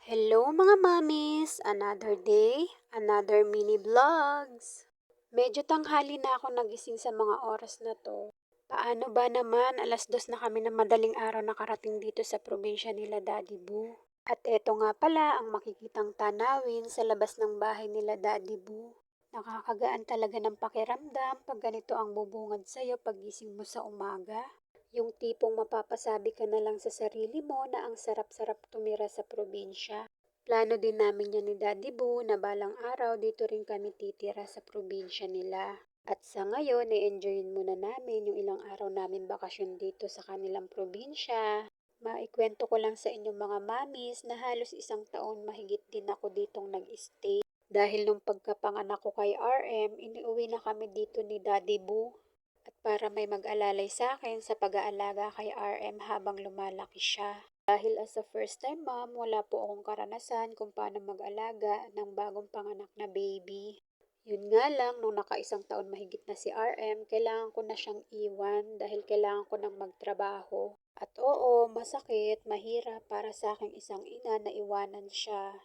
Hello mga mamis! Another day, another mini vlogs. Medyo tanghali na ako nagising sa mga oras na to. Paano ba naman alas dos na kami na madaling araw nakarating dito sa probinsya nila Daddy Boo? At eto nga pala ang makikitang tanawin sa labas ng bahay nila Daddy Boo. Nakakagaan talaga ng pakiramdam pag ganito ang bubungad sa'yo pagising mo sa umaga. Yung tipong mapapasabi ka na lang sa sarili mo na ang sarap-sarap tumira sa probinsya. Plano din namin yan ni Daddy Boo na balang araw dito rin kami titira sa probinsya nila. At sa ngayon, i-enjoyin muna namin yung ilang araw namin bakasyon dito sa kanilang probinsya. Maikwento ko lang sa inyong mga mamis na halos isang taon mahigit din ako ditong nag-stay. Dahil nung pagkapanganak ko kay RM, iniuwi na kami dito ni Daddy Boo at para may mag-alalay sa akin sa pag-aalaga kay RM habang lumalaki siya. Dahil as a first time mom, wala po akong karanasan kung paano mag-alaga ng bagong panganak na baby. Yun nga lang, nung nakaisang taon mahigit na si RM, kailangan ko na siyang iwan dahil kailangan ko nang magtrabaho. At oo, masakit, mahirap para sa aking isang ina na iwanan siya.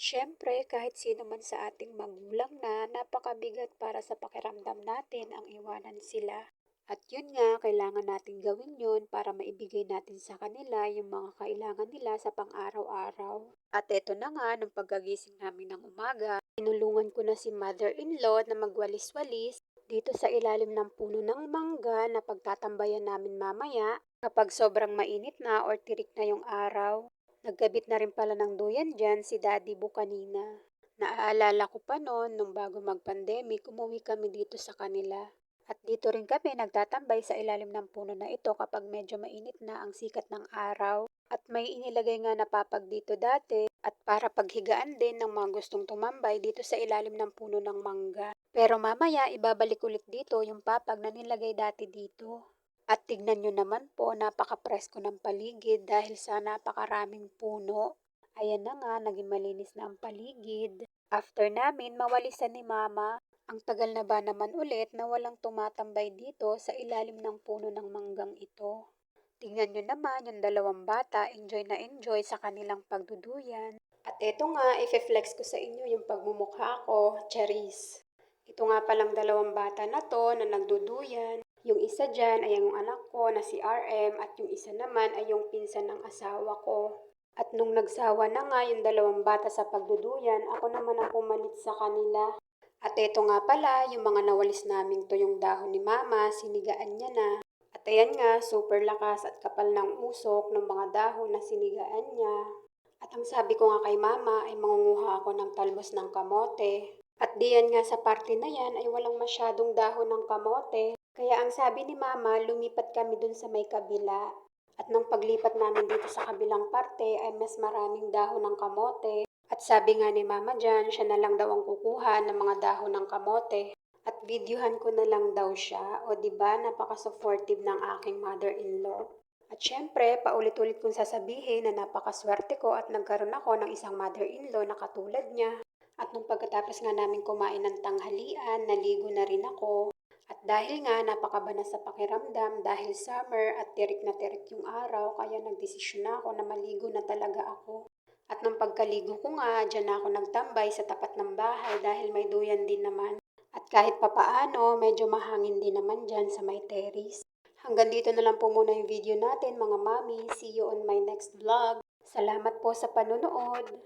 At syempre, kahit sino man sa ating magulang na, napakabigat para sa pakiramdam natin ang iwanan sila. At yun nga, kailangan natin gawin yun para maibigay natin sa kanila yung mga kailangan nila sa pang-araw-araw. At eto na nga, nung pagkagising namin ng umaga, tinulungan ko na si mother-in-law na magwalis-walis dito sa ilalim ng puno ng mangga na pagtatambayan namin mamaya kapag sobrang mainit na or tirik na yung araw. Nagkabit na rin pala ng duyan dyan si Daddy Bu kanina. Naaalala ko pa noon, nung bago mag-pandemic, umuwi kami dito sa kanila. At dito rin kami nagtatambay sa ilalim ng puno na ito kapag medyo mainit na ang sikat ng araw. At may inilagay nga na papag dito dati at para paghigaan din ng mga gustong tumambay dito sa ilalim ng puno ng mangga. Pero mamaya ibabalik ulit dito yung papag na nilagay dati dito. At tignan nyo naman po, napaka-presko ng paligid dahil sa napakaraming puno. Ayan na nga, naging malinis na ang paligid. After namin, mawalisan ni Mama, ang tagal na ba naman ulit na walang tumatambay dito sa ilalim ng puno ng manggang ito. Tingnan nyo naman yung dalawang bata, enjoy na enjoy sa kanilang pagduduyan. At eto nga, i-flex ko sa inyo yung pagmumukha ko, Charis. Ito nga palang dalawang bata na to na nagduduyan. Yung isa dyan ay yung anak ko na si RM at yung isa naman ay yung pinsan ng asawa ko. At nung nagsawa na nga yung dalawang bata sa pagduduyan, ako naman ang pumalit sa kanila. At eto nga pala, yung mga nawalis naming to yung dahon ni mama, sinigaan niya na. At ayan nga, super lakas at kapal ng usok ng mga dahon na sinigaan niya. At ang sabi ko nga kay mama ay mangunguha ako ng talbos ng kamote. At diyan nga sa parte na yan ay walang masyadong dahon ng kamote. Kaya ang sabi ni mama, lumipat kami dun sa may kabila. At nung paglipat namin dito sa kabilang parte ay mas maraming dahon ng kamote. At sabi nga ni mama dyan, siya na lang daw ang kukuha ng mga dahon ng kamote. At videohan ko na lang daw siya. O ba napaka-supportive ng aking mother-in-law. At syempre, paulit-ulit kong sasabihin na napakaswerte ko at nagkaroon ako ng isang mother-in-law na katulad niya. At nung pagkatapos nga namin kumain ng tanghalian, naligo na rin ako. Dahil nga napakabana sa pakiramdam dahil summer at tirik na tirik yung araw, kaya nagdesisyon na ako na maligo na talaga ako. At nung pagkaligo ko nga, dyan na ako nagtambay sa tapat ng bahay dahil may duyan din naman. At kahit papaano, medyo mahangin din naman dyan sa may terrace. Hanggang dito na lang po muna yung video natin mga mami. See you on my next vlog. Salamat po sa panonood.